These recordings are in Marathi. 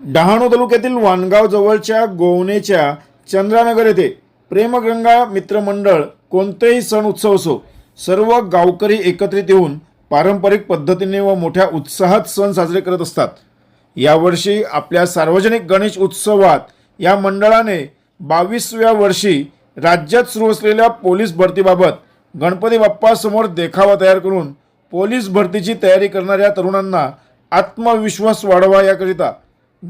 डहाणू तालुक्यातील वाणगाव जवळच्या गोवणेच्या चंद्रानगर येथे प्रेमगंगा मित्रमंडळ कोणतेही सण उत्सव असो सर्व गावकरी एकत्रित येऊन पारंपरिक पद्धतीने व मोठ्या उत्साहात सण साजरे करत असतात. यावर्षी आपल्या सार्वजनिक गणेश उत्सवात या मंडळाने बावीसव्या वर्षी राज्यात सुरू असलेल्या पोलीस भरतीबाबत गणपती बाप्पासमोर देखावा तयार करून पोलीस भरतीची तयारी करणाऱ्या तरुणांना आत्मविश्वास वाढवा याकरिता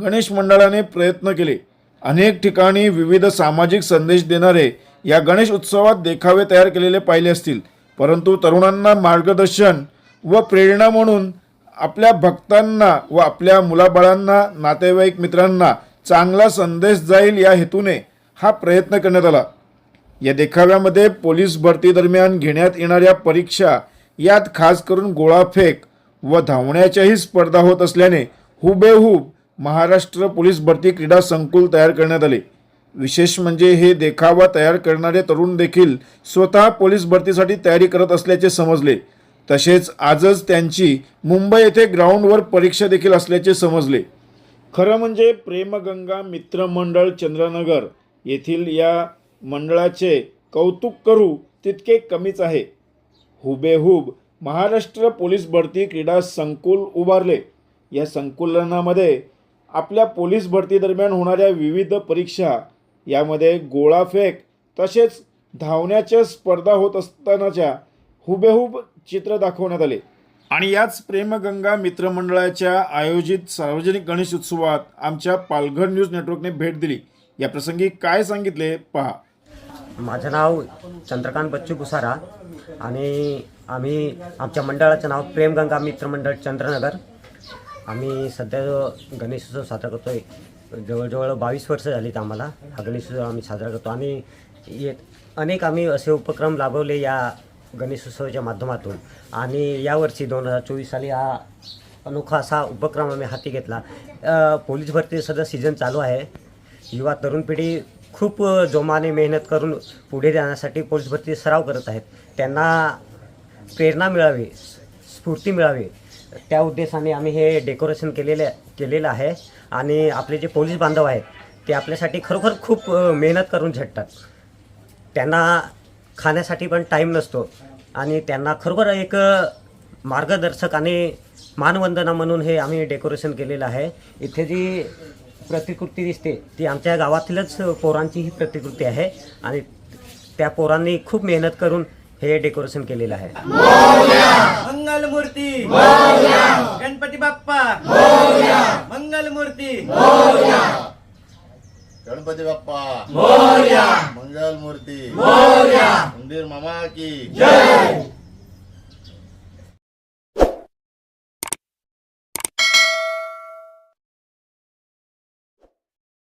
गणेश मंडळाने प्रयत्न केले. अनेक ठिकाणी विविध सामाजिक संदेश देणारे या गणेश उत्सवात देखावे तयार केलेले पाहिले असतील. परंतु तरुणांना मार्गदर्शन व प्रेरणा म्हणून आपल्या भक्तांना व आपल्या मुलाबाळांना नातेवाईक मित्रांना चांगला संदेश जाईल या हेतूने हा प्रयत्न करण्यात आला. या देखाव्यामध्ये पोलीस भरतीदरम्यान घेण्यात येणाऱ्या परीक्षा यात खास करून गोळाफेक व धावण्याच्याही स्पर्धा होत असल्याने हुबेहूब महाराष्ट्र पोलीस भरती क्रीडा संकुल तयार करण्यात आले. विशेष म्हणजे हे देखावा तयार करणारे तरुण देखील स्वतः पोलीस भरतीसाठी तयारी करत असल्याचे समजले. तसेच आजच त्यांची मुंबई येथे ग्राउंडवर परीक्षा देखील असल्याचे समजले. खरं म्हणजे प्रेमगंगा मित्रमंडळ चंद्रनगर येथील या मंडळाचे कौतुक करू तितके कमीच आहे. हुबेहूब महाराष्ट्र पोलीस भरती क्रीडा संकुल उभारले. या संकुलनामध्ये आपल्या पोलीस भरती दरम्यान होणाऱ्या विविध परीक्षा यामध्ये गोळाफेक तसेच धावण्याच्या स्पर्धा होत असतानाच्या हुबेहूब चित्र दाखवण्यात आले. आणि याच प्रेमगंगा मित्रमंडळाच्या आयोजित सार्वजनिक गणेश उत्सवात आमच्या पालघर न्यूज नेटवर्कने भेट दिली. या प्रसंगी काय सांगितले पहा. माझं नाव चंद्रकांत बच्चू कुसारा आणि आम्ही आमच्या मंडळाचं नाव प्रेमगंगा मित्रमंडळ चंद्रनगर. आम्ही सध्या जो गणेशोत्सव साजरा करतो आहे जवळजवळ बावीस वर्ष झालीत आम्हाला. हा गणेशोत्सव आम्ही साजरा करतो. आणि ये अनेक आम्ही असे उपक्रम राबवले या गणेशोत्सवाच्या माध्यमातून. आणि यावर्षी दोन हजार चोवीस साली हा अनोखा असा उपक्रम आम्ही हाती घेतला. पोलीस भरती सध्या सीझन चालू आहे. युवा तरुण पिढी खूप जोमाने मेहनत करून पुढे जाण्यासाठी पोलीस भरती सराव करत आहेत. त्यांना प्रेरणा मिळावी स्फूर्ती मिळावी त्या उद्देशाने आम्ही हे डेकोरेशन केलेले केलेलं आहे. आणि आपले जे पोलीस बांधव आहेत ते आपल्यासाठी खरोखर खूप मेहनत करून झटतात. त्यांना खाण्यासाठी पण टाईम नसतो. आणि त्यांना खरोखर एक मार्गदर्शक आणि मानवंदना म्हणून हे आम्ही डेकोरेशन केलेलं आहे. इथे जी प्रतिकृती दिसते ती आमच्या गावातीलच पोरांची ही प्रतिकृती आहे. आणि त्या पोरांनी खूप मेहनत करून हे डेकोरेशन केलेलं आहे. मंगल मूर्ती गणपती बाप्पा. मंगल मूर्ती गणपती बाप्पा. मंगल मूर्ती मंदिर मामा की.